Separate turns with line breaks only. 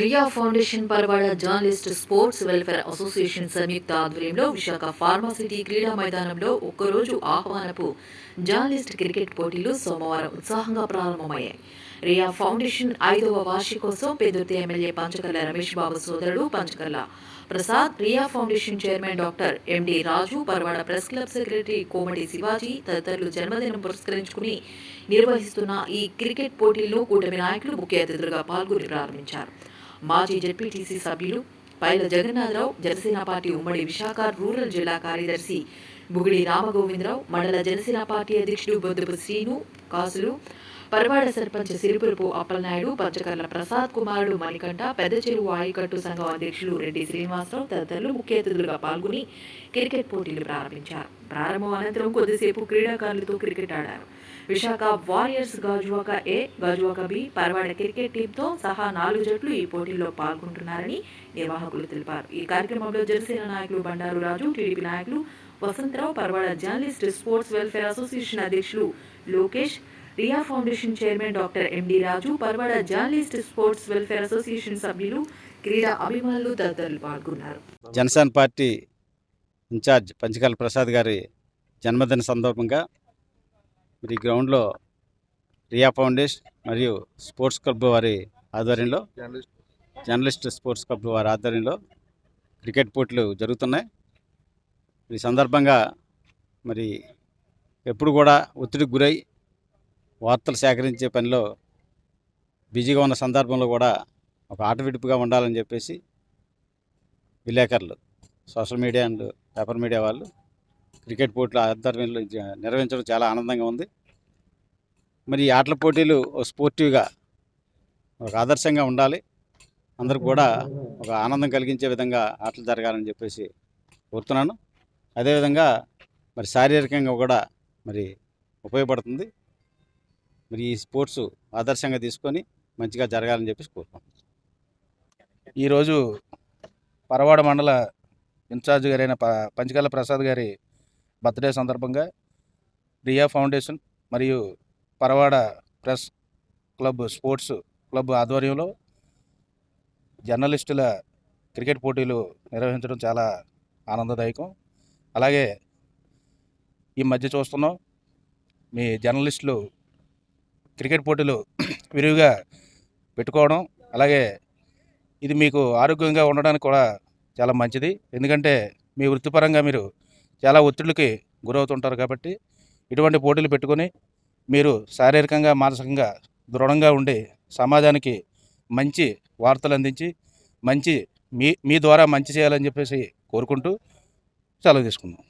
Riya foundation Paravada journalist sports welfare association సంయుక్త ఆధ్వర్యంలో Visakha pharma city క్రీడా మైదానంలో ఒక్కరోజు ఆహ్వానపు జర్నలిస్ట్ క్రికెట్ పోటీలు సోమవారం ఉత్సాహంగా ప్రారంభమయ్యాయి. రియా ఫౌండేషన్ ఐదవ వార్షికోత్సవం పెదుర్తి ఎమ్మెల్యే పంచకర్ల రమేష్ బాబు సోదరుడు Panchakarla Prasad Riya foundation chairman doctor M D Raju Paravada press club secretary Komati Shivaji తదితరులు జన్మదినం పురస్కరించుకుని నిర్వహిస్తున్న ఈ క్రికెట్ పోటీల్లో కూటమి నాయకులు ముఖ్య అతిథులుగా పాల్గొని ప్రారంభించారు. మాజీ జెడ్పీటీసీ సభ్యులు పైల జగన్నాథరావు జనసేన పార్టీ ఉమ్మడి విశాఖ రూరల్ జిల్లా కార్యదర్శి బుగిడి రామగోవిందరావు మండల జనసేన పార్టీ అధ్యక్షుడు బొద్దుపు శ్రీను కాసులు పరవాడ సర్పంచ్ సిరిపురపు అప్పలనాయుడు పంచకర్ల ప్రసాద్ కుమారుడు మణికంఠ పెద్ద చెరువు ఆయకట్టు సంఘం అధ్యక్షులు రెడ్డి శ్రీనివాసరావు తదితరులు ముఖ్య అతిథులుగా పాల్గొని క్రికెట్ పోటీలు ప్రారంభించారు. ప్రారంభం అనంతరం కొద్దిసేపు క్రీడాకారులతో క్రికెట్ ఆడారు. Visakha warriors Gajuwaka A Gajuwaka B Paravada cricket టీంతో సహా నాలుగు జట్లు ఈ పోటీల్లో పాల్గొంటున్నారని నిర్వాహకులు తెలిపారు. ఈ కార్యక్రమంలో జనసేన నాయకులు బండారు రాజు టీడీపీ నాయకులు Vasantharao Paravada journalist sports welfare association అధ్యక్షులు Lokesh Riya foundation chairman doctor M D Raju Paravada journalist sports welfare association సభ్యులు క్రీడా అభిమానులు తదితరులు పాల్గొన్నారు.
జనసేన పార్టీ ఇన్ఛార్జ్ పంచకాల ప్రసాద్ గారి జన్మదిన సందర్భంగా మరి గ్రౌండ్లో రియా ఫౌండేషన్ మరియు స్పోర్ట్స్ క్లబ్ వారి ఆధ్వర్యంలో జర్నలిస్ట్ స్పోర్ట్స్ క్లబ్ వారి ఆధ్వర్యంలో క్రికెట్ పోటీలు జరుగుతున్నాయి. ఈ సందర్భంగా మరి ఎప్పుడు కూడా ఒత్తిడికి గురై వార్తలు సేకరించే పనిలో బిజీగా ఉన్న సందర్భంలో కూడా ఒక ఆటవిడుపుగా ఉండాలని చెప్పేసి విలేకరులు social media and paper media వాళ్ళు క్రికెట్ పోటీలు ఆధ్వర్యంలో జ- నిర్వహించడం చాలా ఆనందంగా ఉంది. మరి ఈ ఆటల పోటీలు స్పోర్టివ్గా ఒక ఆదర్శంగా ఉండాలి. అందరికి కూడా ఒక ఆనందం కలిగించే విధంగా ఆటలు జరగాలని చెప్పేసి కోరుతున్నాను. అదేవిధంగా మరి శారీరకంగా కూడా మరి ఉపయోగపడుతుంది. మరి ఈ స్పోర్ట్స్ ఆదర్శంగా తీసుకొని మంచిగా జరగాలని చెప్పేసి కోరుతున్నాను
ఈరోజు పరవాడ మండల ఇన్ఛార్జ్ గారైన ప పంచకాల ప్రసాద్ గారి బర్త్డే సందర్భంగా రియా ఫౌండేషన్ మరియు Paravada press club sports club ఆధ్వర్యంలో జర్నలిస్టుల క్రికెట్ పోటీలు నిర్వహించడం చాలా ఆనందదాయకం. అలాగే ఈ మధ్య చూస్తున్నాం మీ జర్నలిస్టులు క్రికెట్ పోటీలు విరివిగా పెట్టుకోవడం అలాగే ఇది మీకు ఆరోగ్యంగా ఉండడానికి కూడా చాలా మంచిది. ఎందుకంటే మీ వృత్తిపరంగా మీరు చాలా ఒత్తిడికి గురవుతుంటారు కాబట్టి ఇటువంటి పోటీలు పెట్టుకొని మీరు శారీరకంగా మానసికంగా దృఢంగా ఉండి సమాజానికి మంచి వార్తలు అందించి మంచి మీ మీ ద్వారా మంచి చేయాలని చెప్పేసి కోరుకుంటూ సెలవు తీసుకుందాం.